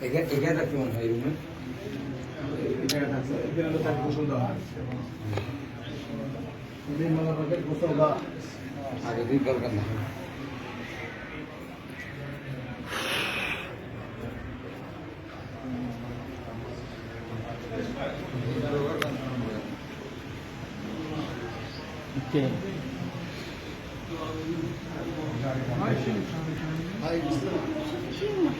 এখানে এখানে থাকতে মনে হয় রুমে? হয় দিন মালা পাকে গোসল দেওয়া আগে দিন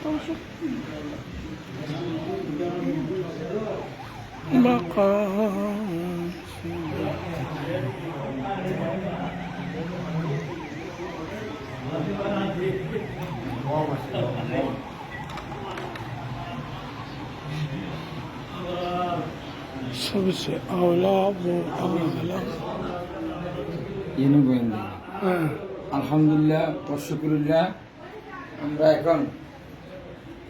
দরকার না सबसे अवला वो अवला ইনু গোয়েন্দা हाँ, আলহামদুলিল্লাহ তশকুরুল্লাহ আমরা এখন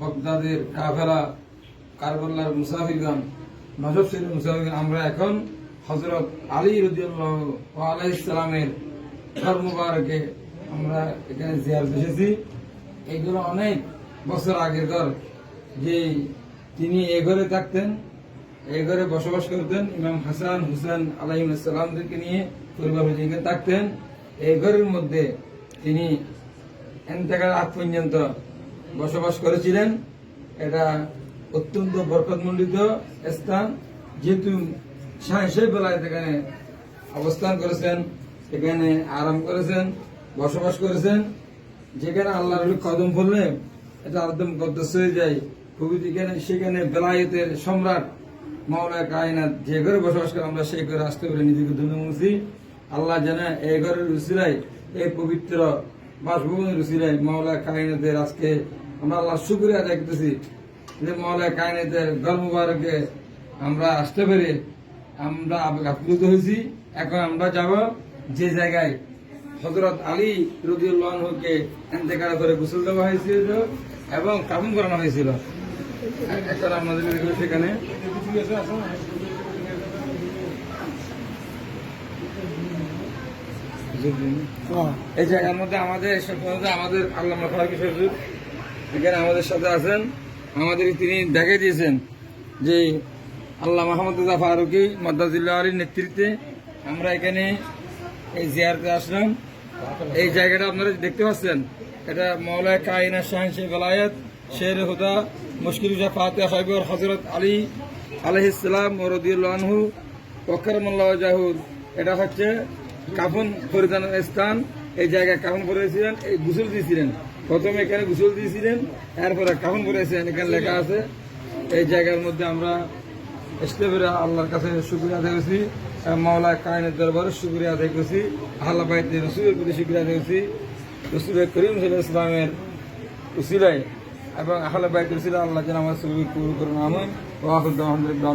বগদাদের কাফেলা কারবাল্লার মুসাফিরগণ নজর শরীফ মুসাফির আমরা এখন হজরত আলী রদিউল্লাহ আলাইসালামের ঘর মুবারকে আমরা এখানে জিয়ার এসেছি এগুলো অনেক বছর আগের ঘর যে তিনি এ ঘরে থাকতেন, এ ঘরে বসবাস করতেন, ইমাম হাসান হুসেন আলাইসালামদেরকে নিয়ে পরিবার থাকতেন। এই ঘরের মধ্যে তিনি এন্তেকার আগ পর্যন্ত বসবাস করেছিলেন। এটা অত্যন্ত বরকতমণ্ডিত স্থান। যেহেতু সাহেব বেলায় এখানে অবস্থান করেছেন এখানে আরাম করেছেন, বসবাস করেছেন। যেখানে আল্লাহর কদম পড়লে এটা একদম গদ্দস হয়ে যায়। খুবই যেখানে সেখানে বেলায়েতের সম্রাট মাওলা কায়নাত যে ঘরে বসবাস করে, আমরা সেই ঘরে আসতে পারি। নিজেকে ধন্য আল্লাহ জানে এই ঘরের রুসিরাই এই পবিত্র বাসভবনের রুসিরাই মাওলা কায়নাতের আজকে আমরা আল্লাহ শুক্রিয়া করতেছি যে মাওলা কায়নাতের ঘর মুবারকে আমরা আসতে পেরে আমরা আপ্লুত হয়েছি। এখন আমরা যাব যে জায়গায় হজরত আলী রদিউল্লাহকে এন্তেকার করে গোসল দেওয়া হয়েছিল এবং কাবুন করানো হয়েছিল। এখন আমাদের সেখানে এই জায়গার মধ্যে আমাদের আমাদের আল্লাহ ফারুক শ্বশুর এখানে আমাদের সাথে আছেন। আমাদের তিনি দেখে দিয়েছেন যে আল্লাহ মাহমুদ ফারুকি মদ্দাজুল্লাহ আলীর নেতৃত্বে আমরা এখানে এই জিয়ারতে আসলাম। এই জায়গাটা আপনারা দেখতে পাচ্ছেন। এটা মৌলায় কায়না শাহান শেখ বেলায়েত শের হুদা, মুশকিল ফাতে সাহেবর হজরত আলী আলহিসাম রদিউল্লাহু ওকরমুল্লাহ জাহুর এটা হচ্ছে কাফন পরিধানের স্থান, এই জায়গায় কাফন পরেছিলেন এই গুসল দিয়েছিলেন। প্রথমে এখানে গুসল দিয়েছিলেন, এরপরে কাফন পরেছিলেন এখানে লেখা আছে। এই জায়গার মধ্যে আমরা ইসলামের আল্লাহর কাছে শুক্রিয়া আদায় করছি মাওলা কায়নের দরবারে শুক্রিয়া আদায় করছি আল্লাহ বাইতে রসুলের প্রতি শুক্রিয়া আদায় করছি। রসুল করিম সাল্লাহ ইসলামের উসিলায় এবং আহলে বাইত রসুল আল্লাহ যেন আমার কবুল করুন আলহামদুলিল্লাহ।